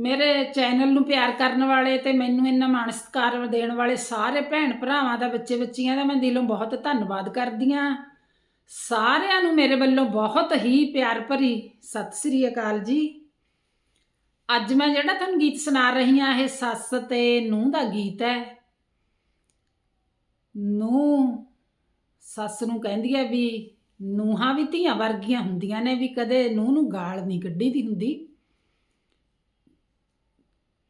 ਮੇਰੇ ਚੈਨਲ ਨੂੰ ਪਿਆਰ ਕਰਨ ਵਾਲੇ ਤੇ ਮੈਨੂੰ ਇੰਨਾ ਮਾਣ ਸਤਿਕਾਰ ਦੇਣ ਵਾਲੇ ਸਾਰੇ ਭੈਣ ਭਰਾਵਾਂ ਦਾ, ਬੱਚੇ ਬੱਚੀਆਂ ਦਾ ਮੈਂ ਦਿਲੋਂ ਬਹੁਤ ਧੰਨਵਾਦ ਕਰਦੀ ਹਾਂ। ਸਾਰਿਆਂ ਨੂੰ ਮੇਰੇ ਵੱਲੋਂ ਬਹੁਤ ਹੀ ਪਿਆਰ ਭਰੀ ਸਤਿ ਸ੍ਰੀ ਅਕਾਲ ਜੀ। ਅੱਜ ਮੈਂ ਜਿਹੜਾ ਤੁਹਾਨੂੰ ਗੀਤ ਸੁਣਾ ਰਹੀ ਹਾਂ, ਇਹ ਸੱਸ ਤੇ ਨੂੰਹ ਦਾ ਗੀਤ ਹੈ। ਨੂੰਹ ਸੱਸ ਨੂੰ ਕਹਿੰਦੀ ਹੈ ਵੀ ਨੂੰਹਾਂ ਵੀ ਧੀਆਂ ਵਰਗੀਆਂ ਹੁੰਦੀਆਂ ਨੇ, ਵੀ ਕਦੇ ਨੂੰਹ ਨੂੰ ਗਾਲ ਨਹੀਂ ਕੱਢੀ ਦੀ ਹੁੰਦੀ।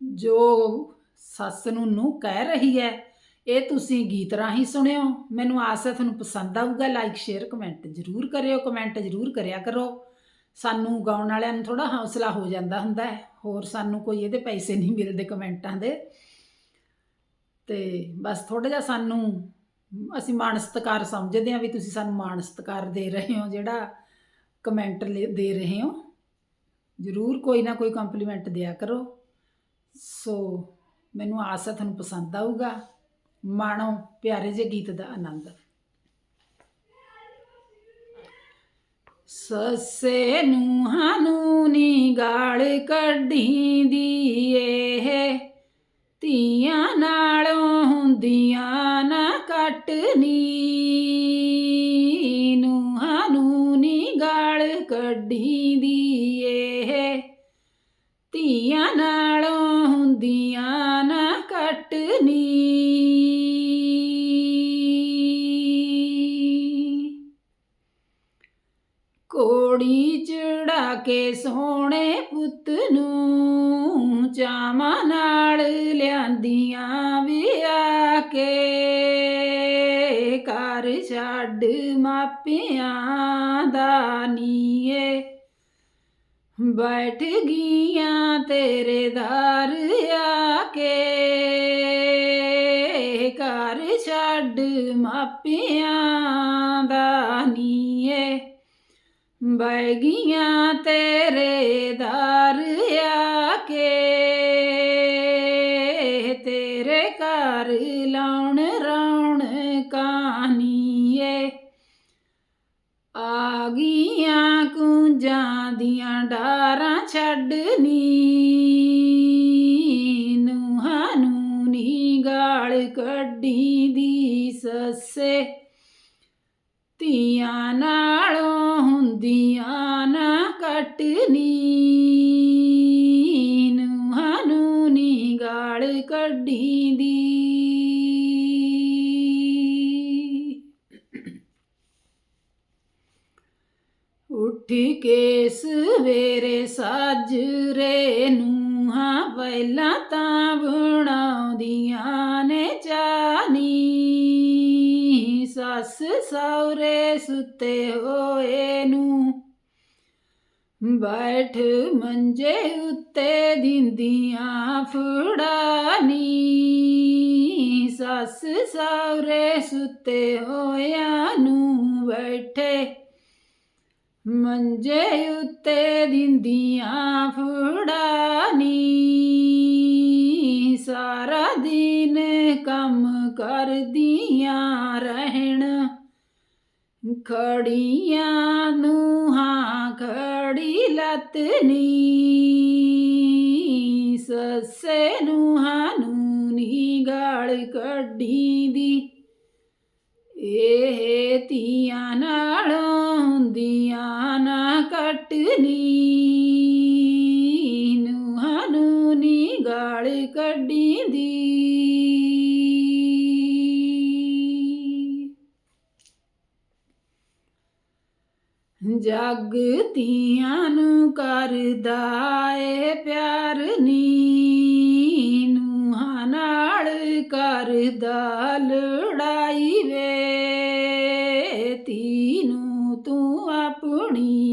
ਜੋ ਸੱਸ ਨੂੰ ਨੂੰ ਕਹਿ ਰਹੀ ਹੈ, ਇਹ ਤੁਸੀਂ ਗੀਤ ਰਾਹੀਂ ਸੁਣਿਓ। ਮੈਨੂੰ ਆਸ ਹੈ ਤੁਹਾਨੂੰ ਪਸੰਦ ਆਊਗਾ ਲਾਈਕ ਸ਼ੇਅਰ ਕਮੈਂਟ ਜ਼ਰੂਰ ਕਰਿਓ ਕਮੈਂਟ ਜ਼ਰੂਰ ਕਰਿਆ ਕਰੋ। ਸਾਨੂੰ ਗਾਉਣ ਵਾਲਿਆਂ ਨੂੰ ਥੋੜਾ ਹੌਸਲਾ ਹੋ ਜਾਂਦਾ ਹੁੰਦਾ ਹੈ। ਹੋਰ ਸਾਨੂੰ ਕੋਈ ਇਹਦੇ ਪੈਸੇ ਨਹੀਂ ਮਿਲਦੇ ਕਮੈਂਟਾਂ ਦੇ। ਤੇ ਬਸ ਥੋੜਾ ਜਿਹਾ ਸਾਨੂੰ, ਅਸੀਂ ਮਾਣ ਸਤਿਕਾਰ ਸਮਝਦੇ ਹਾਂ ਵੀ ਤੁਸੀਂ ਸਾਨੂੰ ਮਾਣ ਸਤਿਕਾਰ ਦੇ ਰਹੇ ਹੋ, ਜਿਹੜਾ ਕਮੈਂਟ ਦੇ ਰਹੇ ਹੋ। ਜ਼ਰੂਰ ਕੋਈ ਨਾ ਕੋਈ ਕੰਪਲੀਮੈਂਟ ਦਿਆ ਕਰੋ। ਸੋ ਮੈਨੂੰ ਆਸ ਹੈ ਤੁਹਾਨੂੰ ਪਸੰਦ ਆਊਗਾ। ਮਾਣੋ ਪਿਆਰੇ ਜਿਹੇ ਗੀਤ ਦਾ ਆਨੰਦ। ਸੱਸੇ ਨੂੰ ਹਾਨੂੰ ਗਾਲ ਕੱਢੀ ਦੀ ਏ ਧੀਆਂ ਨਾਲੋਂ ਹੁੰਦੀਆਂ ਨਾ ਕੱਟਨੀ ਨੂੰ। ਹਾਨੂੰ ਨੀ ਗਾਲ ਕੱਢੀ ਦੀ ਏ ਧੀਆਂ ਨਾਲ ਕੱਟਨੀ ਕੋੜੀ ਚੜਾ ਕੇ ਸੋਹਣੇ ਪੁੱਤ ਨੂੰ ਚਾਵਾਂ ਨਾਲ ਲਿਆਂਦੀਆਂ ਵਿਆ ਕੇ। ਘਰ ਛੱਡ ਮਾਪਿਆਂ ਦਾ ਨੀਏ। ਬੈਠ ਗਈਆਂ ਤੇਰੇ ਦਰ ਆ ਕੇ। ਘਰ ਛੱਡ ਮਾਪਿਆਂ ਦਾ ਨੀਏ। ਬਹਿ ਗਈਆਂ ਤੇਰੇ ਦਰ ਆ ਕੇ। ਤੇਰੇ ਘਰ ਲਾਉਣ ਰੌਣ ਕਾਨੀਏ ਆ ਗਈਆਂ ਕੁੰਜਾਂ ਦੀਆਂ ਡਾਰਾਂ ਛੱਡਨੀ ਨੂੰਹਾਂ ਨੂੰ ਨੀ ਗਾਲ ਕੱਢੀ ਦੀ ਸੱਸੇ। ਧੀਆਂ ਨਾਲੋਂ ਹੁੰਦੀਆਂ ਨਾ ਕੱਟਨੀ ਨੂੰਹਾਂ ਨੂੰ ਨੀ ਗਾਲ ਕੱਢੀ ਦੀ ਉੱਠ ਕੇ ਸਵੇਰੇ ਸਾਜਰੇ ਨੂੰ ਹਾਂ ਪਹਿਲਾਂ ਤਾਂ ਬਣਾਉਂਦੀਆਂ ਨੇ ਚਾਨੀ। ਸੱਸ ਸੌਰੇ ਸੁੱਤੇ ਹੋਏ ਨੂੰ ਬੈਠ ਮੰਜੇ ਉੱਤੇ ਦਿੰਦੀਆਂ ਫੜਾਨੀ। ਸੱਸ ਸੌਰੇ ਸੁੱਤੇ ਹੋਇਆ ਮੰਜੇ ਉੱਤੇ ਦਿੰਦੀਆਂ ਫੜਾਨੀ। ਸਾਰਾ ਦਿਨ ਕੰਮ ਕਰਦੀਆਂ ਰਹਿਣ। ਖੜੀਆਂ ਨੂੰ ਹਾਂ ਖੜੀ ਲਤਨੀ। ਸੱਸੇ ਨੂੰ ਹਾਂ ਨੂੰ ਨੀ ਗਾਲ ਕੱਢੀ ਦੀ ਇਹ ਧੀਆਂ ਨਾਲ ਨਾ ਕੱਟਨੀ ਨੂੰਹਾਂ ਨੂੰ ਨੀ ਗਾਲ ਕੱਢੀ ਦੀ ਜਗ ਧੀਆਂ ਨੂੰ ਕਰਦਾ ਏ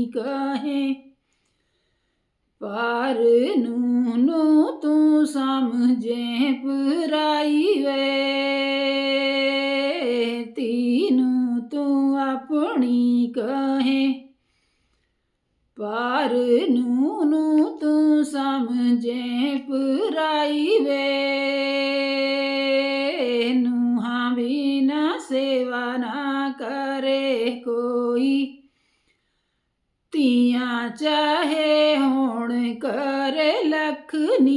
ਆਪਣੀ ਕਹੇ? ਪਰ ਨੂੰ ਨੂੰ ਤੂੰ ਸਮਝੇ ਪਰਾਈ ਵੇ ਤੀਨੂੰ ਤੂੰ ਆਪਣੀ ਕਹੇ? ਪਾਰ ਨੂੰ ਨੂੰ ਤੂੰ ਸਮਝੇ ਪਰਾਈ ਵੇ ਨੂੰਹਾਂ ਬਿਨਾ ਸੇਵਾ ਨਾ ਕਰੇ ਕੋਈ। ਧੀਆਂ ਚਾਹੇ ਹੋਣ ਕਰ ਕਰੇ ਲਖਨੀ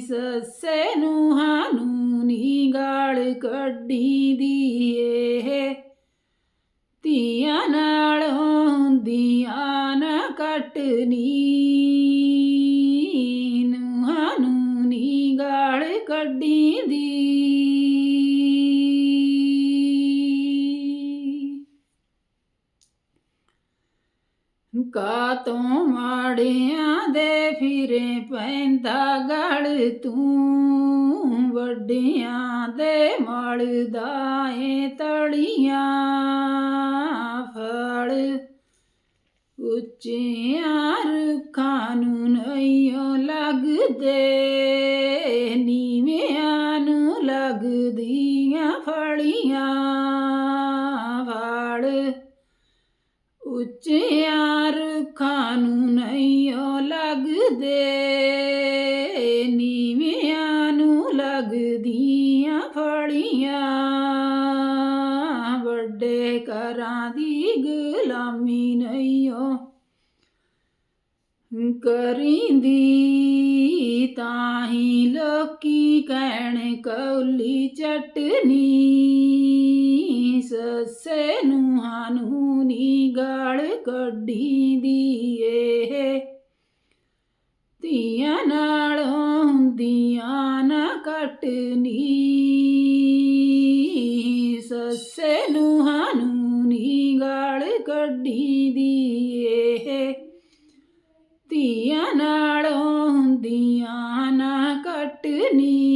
ਸੱਸੇ ਨੂੰ ਹਾਨੂੰ ਗਾਲ ਕੱਢੀ ਦੀ ਏ ਧੀਆਂ ਨਾਲ ਹੁੰਦੀਆਂ ਨਾ ਕੱਟਨੀ ਨੂੰ ਨੀ ਗਾਲ ਕੱਢੀ ਦੀ ਤੂੰ ਮਾੜਿਆਂ ਦੇ ਫਿਰੇ ਪੈਂਦਾ ਗਲ ਤੂੰ ਵੱਡਿਆਂ ਦੇ ਮਲ ਦਾਏ ਤਲੀਆਂ ਫੜ। ਉੱਚਿਆਂ ਰੁੱਖਾਂ ਨੂੰ ਨਈਓ ਲੱਗਦੇ, ਨੀਵਿਆਂ ਨੂੰ ਲੱਗਦੀਆਂ ਫਲੀਆਂ। ਉੱਚਿਆਂ ਰੁੱਖਾਂ ਨੂੰ ਨਈਓ ਲੱਗਦੇ, ਨੀਵਿਆਂ ਨੂੰ ਲੱਗਦੀਆਂ ਫੜੀਆਂ ਵੱਡੇ ਘਰਾਂ ਦੀ ਗੁਲਾਮੀ ਨਈਓ ਕਰਿੰਦੀ ਤਾਂ ਹੀ ਲੋਕੀ ਕਹਿਣ ਕੌਲੀ ਚਟਨੀ। ਸੱਸੇ ਨੂੰ ਹਾਨੂੰ ਨੀ ਗਾਲ ਕੱਢੀ ਦੀ ਏ। ਧੀਆਂ ਨਾਲ ਹੁੰਦੀਆਂ ਨਾ ਕੱਟਨੀ ਸੱਸੇ ਨੂੰ ਹਾਨੂੰ ਨੀ ਗਾਲ ਕੱਢੀ ਦੀ ਏ। ਧੀਆਂ ਨਾਲ ਹੁੰਦੀਆਂ ਨਾ ਕੱਟਨੀ